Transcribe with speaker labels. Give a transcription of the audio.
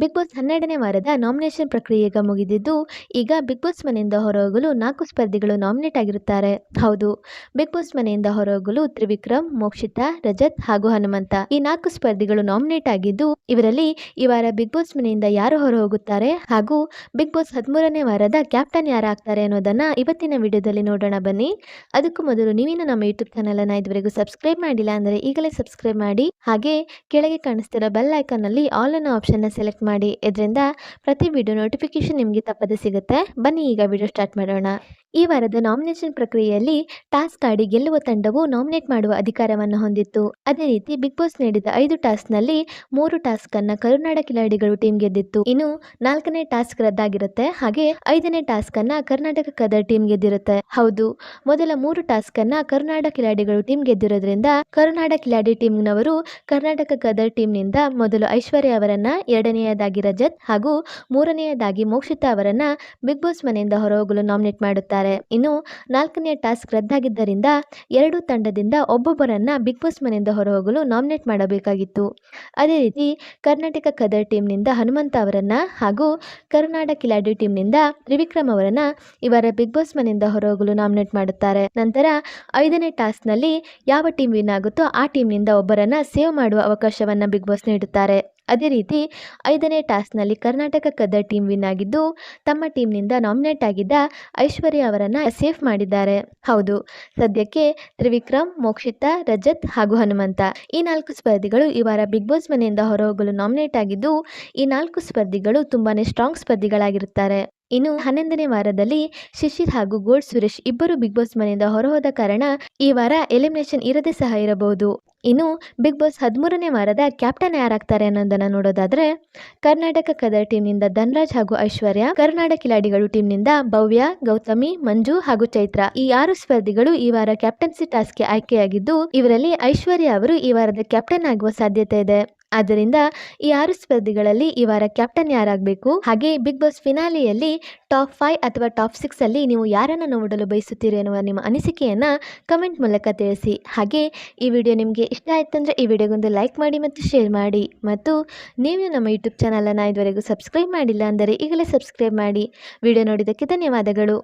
Speaker 1: Big boss ಹನ್ನೆರಡನೇ ವಾರದ nomination ಪ್ರಕ್ರಿಯೆ ಈಗ ಮುಗಿದಿದ್ದು, ಈಗ ಬಿಗ್ ಬಾಸ್ ಮನೆಯಿಂದ ಹೊರಹೋಗಲು ನಾಲ್ಕು ಸ್ಪರ್ಧಿಗಳು ನಾಮಿನೇಟ್ ಆಗಿರುತ್ತಾರೆ. ಹೌದು, ಬಿಗ್ ಬಾಸ್ ಮನೆಯಿಂದ ಹೊರಹೋಗಲು ತ್ರಿವಿಕ್ರಮ್, ಮೋಕ್ಷಿತಾ, ರಜತ್ ಹಾಗೂ ಹನುಮಂತ. ಈ ನಾಲ್ಕು ಸ್ಪರ್ಧಿಗಳು ನಾಮಿನೇಟ್ ಆಗಿದ್ದು, ಇವರಲ್ಲಿ ಈ ವಾರ ಬಿಗ್ ಬಾಸ್ ಮನೆಯಿಂದ ಯಾರು ಹೊರಹೋಗುತ್ತಾರೆ ಹಾಗೂ ಬಿಗ್ ಬಾಸ್ ಹದಿಮೂರನೇ ವಾರದ ಕ್ಯಾಪ್ಟನ್ ಯಾರಾಗ್ತಾರೆ ಅನ್ನೋದನ್ನ ಇವತ್ತಿನ ವಿಡಿಯೋದಲ್ಲಿ ನೋಡೋಣ ಬನ್ನಿ. ಅದಕ್ಕೂ ಮೊದಲು ನೀವಿನ ನಮ್ಮ ಯೂಟ್ಯೂಬ್ ಚಾನಲ್ ಅನ್ನ ಇದುವರೆಗೂ ಸಬ್ಸ್ಕ್ರೈಬ್ ಮಾಡಿಲ್ಲ ಅಂದರೆ ಈಗಲೇ ಸಬ್ಸ್ಕ್ರೈಬ್ ಮಾಡಿ. ಹಾಗೆ ಕೆಳಗೆ ಕಾಣಿಸ್ತಿರೋ ಬೆಲ್ ಐಕಾನ್ ಅಲ್ಲಿ ಆಲ್ ಅನ್ನೋ ಆಪ್ಷನ್ ಸೆಲೆಕ್ಟ್ ಮಾಡಿ. ಇದರಿಂದ ಪ್ರತಿ ವಿಡಿಯೋ ನೋಟಿಫಿಕೇಶನ್ ನಿಮಗೆ ತಪ್ಪದೆ ಸಿಗುತ್ತೆ. ಬನ್ನಿ ಈಗ ವಿಡಿಯೋ ಸ್ಟಾರ್ಟ್ ಮಾಡೋಣ. ಈ ವಾರದ ನಾಮಿನೇಷನ್ ಪ್ರಕ್ರಿಯೆಯಲ್ಲಿ ಟಾಸ್ಕ್ ಆಡಿ ಗೆಲ್ಲುವ ತಂಡವು ನಾಮಿನೇಟ್ ಮಾಡುವ ಅಧಿಕಾರವನ್ನು ಹೊಂದಿತ್ತು. ಅದೇ ರೀತಿ ಬಿಗ್ ಬಾಸ್ ನೀಡಿದ ಐದು ಟಾಸ್ಕ್ನಲ್ಲಿ ಮೂರು ಟಾಸ್ಕ್ ಅನ್ನ ಕರುನಾಡ ಕಿಲಾಡಿಗಳು ಟೀಮ್ ಗೆದ್ದಿತ್ತು. ಇನ್ನು ನಾಲ್ಕನೇ ಟಾಸ್ಕ್ ರದ್ದಾಗಿರುತ್ತೆ. ಹಾಗೆ ಐದನೇ ಟಾಸ್ಕ್ ಅನ್ನ ಕರ್ನಾಟಕ ಕದರ್ ಟೀಮ್ ಗೆದ್ದಿರುತ್ತೆ. ಹೌದು, ಮೊದಲ ಮೂರು ಟಾಸ್ಕ್ ಅನ್ನ ಕರುನಾಡ ಕಿಲಾಡಿಗಳು ಟೀಮ್ ಗೆದ್ದಿರೋದ್ರಿಂದ ಕರುನಾಡ ಕಿಲಾಡಿ ಟೀಮ್ನವರು ಕರ್ನಾಟಕ ಕದರ್ ಟೀಮ್ನಿಂದ ಮೊದಲು ಐಶ್ವರ್ಯ ಅವರನ್ನ, ಎರಡನೆಯದಾಗಿ ರಜತ್ ಹಾಗೂ ಮೂರನೆಯದಾಗಿ ಮೋಕ್ಷಿತಾ ಅವರನ್ನ ಬಿಗ್ ಬಾಸ್ ಮನೆಯಿಂದ ಹೊರಹೋಗಲು ನಾಮಿನೇಟ್ ಮಾಡುತ್ತಾರೆ. ಇನ್ನು ನಾಲ್ಕನೇ ಟಾಸ್ಕ್ ರದ್ದಾಗಿದ್ದರಿಂದ ಎರಡು ತಂಡದಿಂದ ಒಬ್ಬೊಬ್ಬರನ್ನ ಬಿಗ್ ಬಾಸ್ ಮನೆಯಿಂದ ಹೊರಹೋಗಲು ನಾಮಿನೇಟ್ ಮಾಡಬೇಕಾಗಿತ್ತು. ಅದೇ ರೀತಿ ಕರ್ನಾಟಕ ಕದರ್ ಟೀಮ್ನಿಂದ ಹನುಮಂತ ಅವರನ್ನ ಹಾಗೂ ಕರುನಾಡ ಕಿಲಾಡಿ ಟೀಮ್ನಿಂದ ತ್ರಿವಿಕ್ರಮ್ ಅವರನ್ನ ಇವರ ಬಿಗ್ ಬಾಸ್ ಮನೆಯಿಂದ ಹೊರಹೋಗಲು ನಾಮಿನೇಟ್ ಮಾಡುತ್ತಾರೆ. ನಂತರ ಐದನೇ ಟಾಸ್ಕ್ನಲ್ಲಿ ಯಾವ ಟೀಮ್ ವಿನ್ ಆಗುತ್ತೋ ಆ ಟೀಮ್ನಿಂದ ಒಬ್ಬರನ್ನ ಸೇವ್ ಮಾಡುವ ಅವಕಾಶವನ್ನ ಬಿಗ್ ಬಾಸ್ ನೀಡುತ್ತಾರೆ. ಅದೇ ರೀತಿ ಐದನೇ ಟಾಸ್ಕ್ನಲ್ಲಿ ಕರ್ನಾಟಕ ಕದರ್ ಟೀಮ್ ವಿನ್ ಆಗಿದ್ದು, ತಮ್ಮ ಟೀಮ್ನಿಂದ ನಾಮಿನೇಟ್ ಆಗಿದ್ದ ಐಶ್ವರ್ಯ ಅವರನ್ನ ಸೇಫ್ ಮಾಡಿದ್ದಾರೆ. ಹೌದು, ಸದ್ಯಕ್ಕೆ ತ್ರಿವಿಕ್ರಮ್, ಮೋಕ್ಷಿತಾ, ರಜತ್ ಹಾಗೂ ಹನುಮಂತ ಈ ನಾಲ್ಕು ಸ್ಪರ್ಧಿಗಳು ಈ ವಾರ ಬಿಗ್ ಬಾಸ್ ಮನೆಯಿಂದ ಹೊರಹೋಗಲು ನಾಮಿನೇಟ್ ಆಗಿದ್ದು, ಈ ನಾಲ್ಕು ಸ್ಪರ್ಧಿಗಳು ತುಂಬಾನೇ ಸ್ಟ್ರಾಂಗ್ ಸ್ಪರ್ಧಿಗಳಾಗಿರುತ್ತಾರೆ. ಇನ್ನು ಹನ್ನೊಂದನೇ ವಾರದಲ್ಲಿ ಶಿಶಿರ್ ಹಾಗೂ ಗೋಲ್ಡ್ ಸುರೇಶ್ ಇಬ್ಬರು ಬಿಗ್ ಬಾಸ್ ಮನೆಯಿಂದ ಹೊರಹೋದ ಕಾರಣ ಈ ವಾರ ಎಲಿಮಿನೇಷನ್ ಇರದೇ ಸಹ ಇರಬಹುದು. ಇನ್ನು ಬಿಗ್ ಬಾಸ್ ಹದಿಮೂರನೇ ವಾರದ ಕ್ಯಾಪ್ಟನ್ ಯಾರಾಗ್ತಾರೆ ಅನ್ನೋದನ್ನ ನೋಡೋದಾದ್ರೆ ಕರ್ನಾಟಕ ಕದರ್ ಟೀಮ್ನಿಂದ ಧನ್ರಾಜ್ ಹಾಗೂ ಐಶ್ವರ್ಯ, ಕರ್ನಾಟಕ ಕಿಲಾಡಿಗಳು ಟೀಮ್ನಿಂದ ಭವ್ಯ, ಗೌತಮಿ, ಮಂಜು ಹಾಗೂ ಚೈತ್ರ ಈ ಆರು ಸ್ಪರ್ಧಿಗಳು ಈ ವಾರ ಕ್ಯಾಪ್ಟನ್ಸಿ ಟಾಸ್ಕ್ಗೆ ಆಯ್ಕೆಯಾಗಿದ್ದು, ಇವರಲ್ಲಿ ಐಶ್ವರ್ಯ ಅವರು ಈ ವಾರದ ಕ್ಯಾಪ್ಟನ್ ಆಗುವ ಸಾಧ್ಯತೆ ಇದೆ. ಆದ್ದರಿಂದ ಈ ಆರು ಸ್ಪರ್ಧಿಗಳಲ್ಲಿ ಈ ವಾರ ಕ್ಯಾಪ್ಟನ್ ಯಾರಾಗಬೇಕು? ಹಾಗೆ ಬಿಗ್ ಬಾಸ್ ಫಿನಾಲಿಯಲ್ಲಿ ಟಾಪ್ ಫೈವ್ ಅಥವಾ ಟಾಪ್ ಸಿಕ್ಸ್ ಅಲ್ಲಿ ನೀವು ಯಾರನ್ನ ನೋಡಲು ಬಯಸುತ್ತೀರಿ ಎನ್ನುವ ನಿಮ್ಮ ಅನಿಸಿಕೆಯನ್ನು ಕಮೆಂಟ್ ಮೂಲಕ ತಿಳಿಸಿ. ಹಾಗೆ ಈ ವಿಡಿಯೋ ನಿಮಗೆ ಇಷ್ಟ ಆಯ್ತಂದ್ರೆ ಈ ವಿಡಿಯೋಗೊಂದು ಲೈಕ್ ಮಾಡಿ ಮತ್ತು ಶೇರ್ ಮಾಡಿ. ಮತ್ತು ನೀವು ನಮ್ಮ ಯೂಟ್ಯೂಬ್ ಚಾನಲನ್ನು ಇದುವರೆಗೂ ಸಬ್ಸ್ಕ್ರೈಬ್ ಮಾಡಿಲ್ಲ ಅಂದರೆ ಈಗಲೇ ಸಬ್ಸ್ಕ್ರೈಬ್ ಮಾಡಿ. ವಿಡಿಯೋ ನೋಡಿದ್ದಕ್ಕೆ ಧನ್ಯವಾದಗಳು.